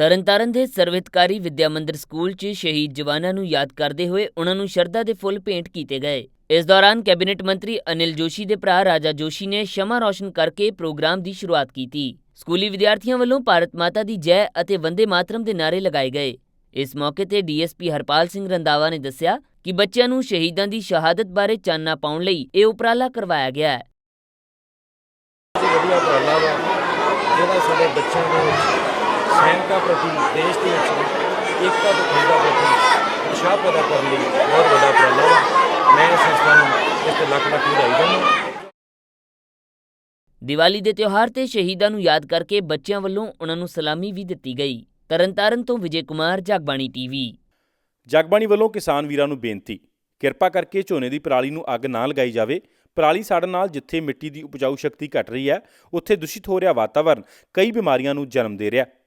ਤਰਨਤਾਰਨ ਦੇ ਸਰਵਿਤਕਾਰੀ ਵਿਦਿਆ ਮੰਦਿਰ ਸਕੂਲ 'ਚ ਸ਼ਹੀਦ ਜਵਾਨਾਂ ਨੂੰ ਯਾਦ ਕਰਦੇ ਹੋਏ ਉਹਨਾਂ ਨੂੰ ਸ਼ਰਧਾ ਦੇ ਫੁੱਲ ਭੇਂਟ ਕੀਤੇ ਗਏ। ਇਸ ਦੌਰਾਨ ਕੈਬਨਿਟ ਮੰਤਰੀ ਅਨਿਲ ਜੋਸ਼ੀ ਦੇ ਭਰਾ ਰਾਜਾ ਜੋਸ਼ੀ ਨੇ ਸ਼ਮਾ ਰੌਸ਼ਨ ਕਰਕੇ ਪ੍ਰੋਗਰਾਮ ਦੀ ਸ਼ੁਰੂਆਤ ਕੀਤੀ। ਸਕੂਲੀ ਵਿਦਿਆਰਥੀਆਂ ਵੱਲੋਂ ਭਾਰਤ ਮਾਤਾ ਦੀ ਜੈ ਅਤੇ ਵੰਦੇ ਮਾਤਰਮ ਦੇ ਨਾਅਰੇ ਲਗਾਏ ਗਏ। ਇਸ ਮੌਕੇ ਤੇ ਡੀਐਸਪੀ ਹਰਪਾਲ ਸਿੰਘ ਰੰਦਾਵਾ ਨੇ ਦੱਸਿਆ ਕਿ ਬੱਚਿਆਂ ਨੂੰ ਸ਼ਹੀਦਾਂ ਦੀ ਸ਼ਹਾਦਤ ਬਾਰੇ ਚਾਨਣਾ ਪਾਉਣ ਲਈ ਇਹ ਉਪਰਾਲਾ ਕਰਵਾਇਆ ਗਿਆ ਹੈ। ਜਿਹੜਾ ਸਾਡੇ ਬੱਚਿਆਂ ਦੇ ਸੈਨਿਕਾਂ ਪ੍ਰਤੀ ਦੇਸ਼ ਦੇ ਵਿੱਚ ਏਕਤਾ ਤੇ ਖੇਡਾ ਪ੍ਰਤੀ ਉਤਸ਼ਾਹ ਪੈਦਾ ਕਰਨ ਲਈ ਬਹੁਤ ਵੱਡਾ ਉਪਰਾਲਾ ਵਾ। ਮੈਂ ਇਸ ਸੰਸਥਾ ਨੂੰ ਇਸ ਤੇ ਲੱਖ ਲੱਖ ਵਧਾਈ ਦਿੰਦਾ ਦੀਵਾਲੀ ਦੇ ਤਿਉਹਾਰ ਤੇ ਸ਼ਹੀਦਾਂ ਨੂੰ ਯਾਦ ਕਰਕੇ ਬੱਚਿਆਂ ਵੱਲੋਂ ਉਹਨਾਂ ਨੂੰ ਸਲਾਮੀ ਵੀ ਦਿੱਤੀ ਗਈ। ਤਰਨਤਾਰਨ ਤੋਂ ਵਿਜੇ ਕੁਮਾਰ ਜਗਬਾਣੀ ਟੀਵੀ। ਜਗਬਾਣੀ ਵੱਲੋਂ ਕਿਸਾਨ ਵੀਰਾਂ ਨੂੰ ਬੇਨਤੀ ਕਿਰਪਾ ਕਰਕੇ ਝੋਨੇ ਦੀ ਪਰਾਲੀ ਨੂੰ ਅੱਗ ਨਾ ਲਗਾਈ ਜਾਵੇ। ਪਰਾਲੀ ਸਾੜਨ ਨਾਲ ਜਿੱਥੇ ਮਿੱਟੀ ਦੀ ਉਪਜਾਊ ਸ਼ਕਤੀ ਘਟ ਰਹੀ ਹੈ ਉੱਥੇ ਦੂਸ਼ਿਤ ਹੋ ਰਿਹਾ ਵਾਤਾਵਰਣ ਕਈ ਬਿਮਾਰੀਆਂ ਨੂੰ ਜਨਮ ਦੇ ਰਿਹਾ। ਹੈ